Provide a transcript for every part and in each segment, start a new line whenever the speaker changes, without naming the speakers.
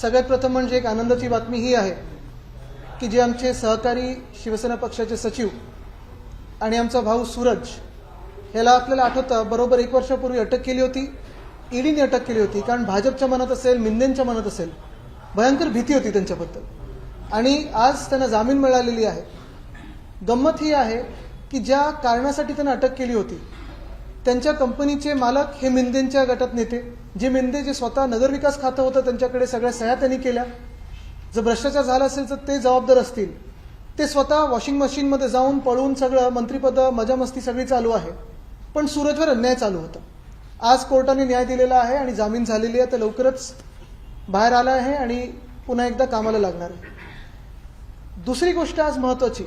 सगळ्यात प्रथम म्हणजे एक आनंदाची बातमी ही आहे की जे आमचे सहकारी शिवसेना पक्षाचे सचिव आणि आमचा भाऊ सूरज ह्याला आपल्याला आठवतं बरोबर एक वर्षापूर्वी अटक केली होती. ईडीने अटक केली होती कारण भाजपच्या मनात असेल मिंदेंच्या मनात असेल भयंकर भीती होती त्यांच्याबद्दल. आणि आज त्यांना जामीन मिळालेली आहे. गंमत ही आहे की ज्या कारणासाठी त्यांना अटक केली होती त्यांच्या कंपनीचे मालक हे मिंदेंच्या गटात नेते. जे मिंदे जे स्वतः नगरविकास खातं होतं त्यांच्याकडे सगळ्या सह्या त्यांनी केल्या. जर भ्रष्टाचार झाला असेल तर ते जबाबदार असतील. ते स्वतः वॉशिंग मशीनमध्ये जाऊन पळून सगळं मंत्रिपद मजामस्ती सगळी चालू आहे. पण सूरजवर अन्याय चालू होता. आज कोर्टाने न्याय दिलेला आहे आणि जामीन झालेली आहे तर लवकरच बाहेर आला आहे आणि पुन्हा एकदा कामाला लागणार आहे. दुसरी गोष्ट आज महत्वाची.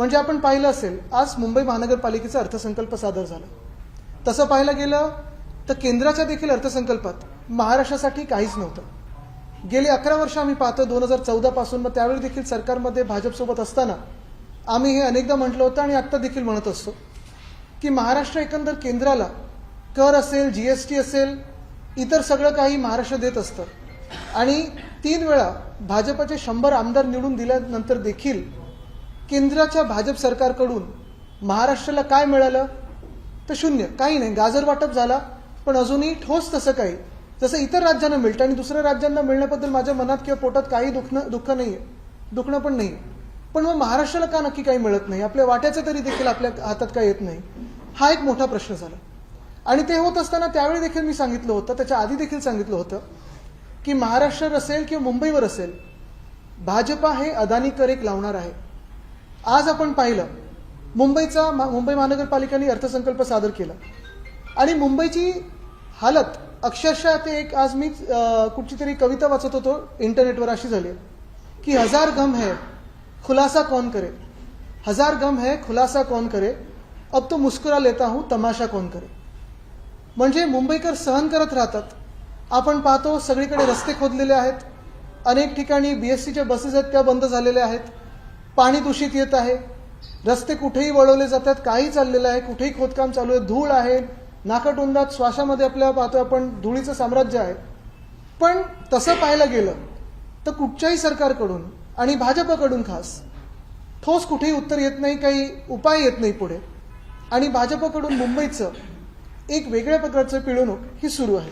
म्हणजे आपण पाहिलं असेल आज मुंबई महानगरपालिकेचा अर्थसंकल्प सादर झाला. तसं पाहायला गेलं तर केंद्राच्या देखील अर्थसंकल्पात महाराष्ट्रासाठी काहीच नव्हतं. गेली अकरा वर्ष आम्ही पाहतो दोन हजार चौदा पासून मग त्यावेळी देखील सरकारमध्ये भाजपसोबत असताना आम्ही हे अनेकदा म्हटलं होतं आणि आत्ता देखील म्हणत असतो की महाराष्ट्र एकंदर केंद्राला कर असेल जी एस टी असेल इतर सगळं काही महाराष्ट्र देत असतं. आणि तीन वेळा भाजपचे शंभर आमदार निवडून दिल्यानंतर देखील केंद्राच्या भाजप सरकारकडून महाराष्ट्राला काय मिळालं? तर शून्य. काही नाही. गाजर वाटप झाला. पण अजूनही ठोस तसं काही. जसं इतर राज्यांना मिळतं आणि दुसऱ्या राज्यांना मिळण्याबद्दल माझ्या मनात किंवा पोटात काही दुखणं दुःख नाही आहे दुखणं पण नाही पण मग महाराष्ट्राला का नक्की काही मिळत नाही? आपल्या वाट्याचं तरी देखील आपल्या हातात काही येत नाही. हा एक मोठा प्रश्न झाला. आणि ते होत असताना त्यावेळी देखील मी सांगितलं होतं त्याच्या आधी देखील सांगितलं होतं की महाराष्ट्रावर असेल किंवा मुंबईवर असेल भाजपा हे अदानी कर एक लावणार आहे. आज आपण पाहिलं मुंबईचा मा- मुंबई महानगरपालिकेने अर्थसंकल्प सादर केला. आणि मुंबईची हालत अक्षरशः ते एक आज मी कुठची तरी कविता वाचत होतो इंटरनेटवर अशी झाली की हजार गम है खुलासा कौन करे? हजार गम है खुलासा कौन करे? अब तो मुस्कुरा लेता हूं तमाशा कौन करे? म्हणजे मुंबईकर सहन करत राहतात. आपण पाहतो सगळीकडे रस्ते खोदलेले आहेत. अनेक ठिकाणी बी एस सीच्या बसेस आहेत त्या बंद झालेल्या आहेत. पाणी दूषित येत आहे. रस्ते कुठेही वळवले जातात काही चाललेलं आहे कुठेही खोदकाम चालू आहे धूळ आहे. नाकाटोंडात श्वासामध्ये आपल्याला पाहतो आपण धुळीचं साम्राज्य आहे. पण तसं पाहायला गेलं तर कुठच्याही सरकारकडून आणि भाजपकडून खास ठोस कुठेही उत्तर येत नाही काही उपाय येत नाही पुढे. आणि भाजपकडून मुंबईचं एक वेगळ्या प्रकारचं पिळवणूक ही सुरू आहे.